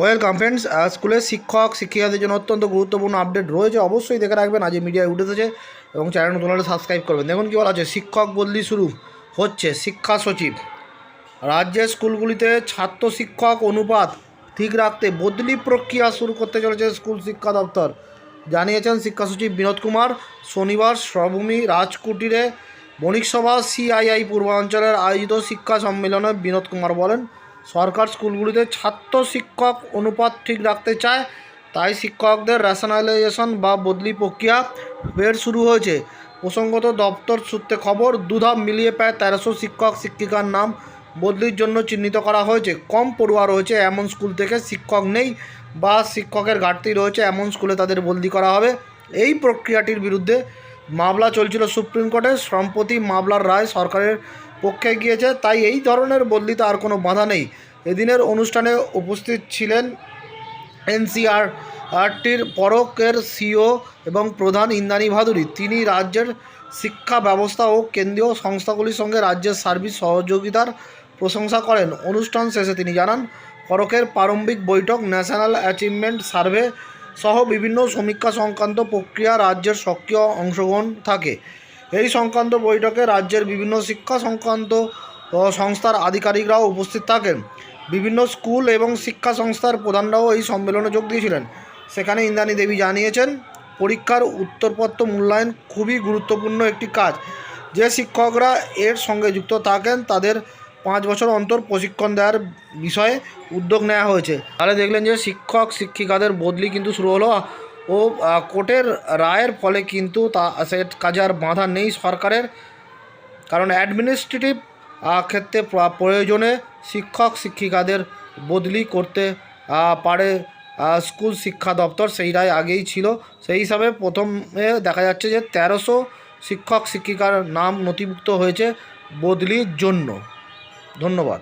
Welcome friends স্কুলের শিক্ষক, শিক্ষিকাদের জন্য অত্যন্ত গুরুত্বপূর্ণ আপডেট রয়েছে। অবশ্যই দেখে রাখবেন আজ মিডিয়ায় উঠে এসেছে এবং চ্যানেল নতুন হলে সাবস্ক্রাইব করবেন। দেখুন কী বলা আছে, শিক্ষক বদলি শুরু হচ্ছে, শিক্ষা সচিব। রাজ্যের স্কুলগুলিতে ছাত্র শিক্ষক অনুপাত ঠিক রাখতে বদলি প্রক্রিয়া শুরু করতে চলেছে স্কুল শিক্ষা দপ্তর। জানিয়েছেন শিক্ষা সচিব বিনোদ কুমার, শনিবার সর্বভূমি রাজকুটিরে বণিক সভা সিআইআই পূর্বাঞ্চলের আয়োজিত শিক্ষা সম্মেলনে বিনোদ কুমার বলেন সরকার স্কুলগুলিতে ছাত্র শিক্ষক অনুপাত ঠিক রাখতে চায়, তাই শিক্ষকদের রেশনালাইজেশন বা বদলি প্রক্রিয়া ফের শুরু হয়েছে। প্রসঙ্গত দপ্তর সূত্রে খবর, দুধাপ মিলিয়ে প্রায় তেরোশো শিক্ষক শিক্ষিকার নাম বদলির জন্য চিহ্নিত করা হয়েছে। কম পড়ুয়া রয়েছে, এমন স্কুল থেকে শিক্ষক নেই বা শিক্ষকের ঘাটতি রয়েছে, এমন স্কুলে তাদের বদলি করা হবে। এই প্রক্রিয়াটির বিরুদ্ধে মামলা চলছিল সুপ্রিম কোর্টে। সম্প্রতি মামলার রায় সরকারের পক্ষে গিয়েছে, তাই এই ধরনের বদলিতে আর কোনো বাধা নেই। এদিনের অনুষ্ঠানে উপস্থিত ছিলেন এনসিআর আরটির পরকের সিও এবং প্রধান ইন্দ্রাণী ভাদুরী। তিনি রাজ্যের শিক্ষা ব্যবস্থা ও কেন্দ্রীয় সংস্থাগুলির সঙ্গে রাজ্যের সার্ভিস সহযোগিতার প্রশংসা করেন। অনুষ্ঠান শেষে তিনি জানান, পরকের প্রারম্ভিক বৈঠক, ন্যাশনাল অ্যাচিভমেন্ট সার্ভে সহ বিভিন্ন সমীক্ষা সংক্রান্ত প্রক্রিয়া রাজ্যের সক্রিয় অংশগ্রহণ থাকে। এই সংক্রান্ত বৈঠকে রাজ্যের বিভিন্ন শিক্ষা সংক্রান্ত সংস্থার আধিকারিকরাও উপস্থিত থাকেন। বিভিন্ন স্কুল এবং শিক্ষা সংস্থার প্রধানরাও এই সম্মেলনে যোগ দিয়েছিলেন। সেখানে ইন্দ্রাণী দেবী জানিয়েছেন, পরীক্ষার উত্তরপত্র মূল্যায়ন খুবই গুরুত্বপূর্ণ একটি কাজ। যে শিক্ষকরা এর সঙ্গে যুক্ত থাকেন, তাদের পাঁচ বছর অন্তর প্রশিক্ষণ দেওয়ার বিষয়ে উদ্যোগ নেওয়া হয়েছে। তাহলে দেখলেন যে শিক্ষক, শিক্ষিকাদের বদলি কিন্তু শুরু হলো ও কোর্টের রায়ের ফলে কিন্তু তা, সে কাজে আর বাধা নেই সরকারের। কারণ অ্যাডমিনিস্ট্রেটিভ ক্ষেত্রে প্রয়োজনে শিক্ষক শিক্ষিকাদের বদলি করতে পারে স্কুল শিক্ষা দপ্তর। সেই রায় আগেই ছিল। সেই হিসাবে প্রথমে দেখা যাচ্ছে যে তেরোশো শিক্ষক শিক্ষিকার নাম নথিভুক্ত হয়েছে বদলির জন্য। ধন্যবাদ।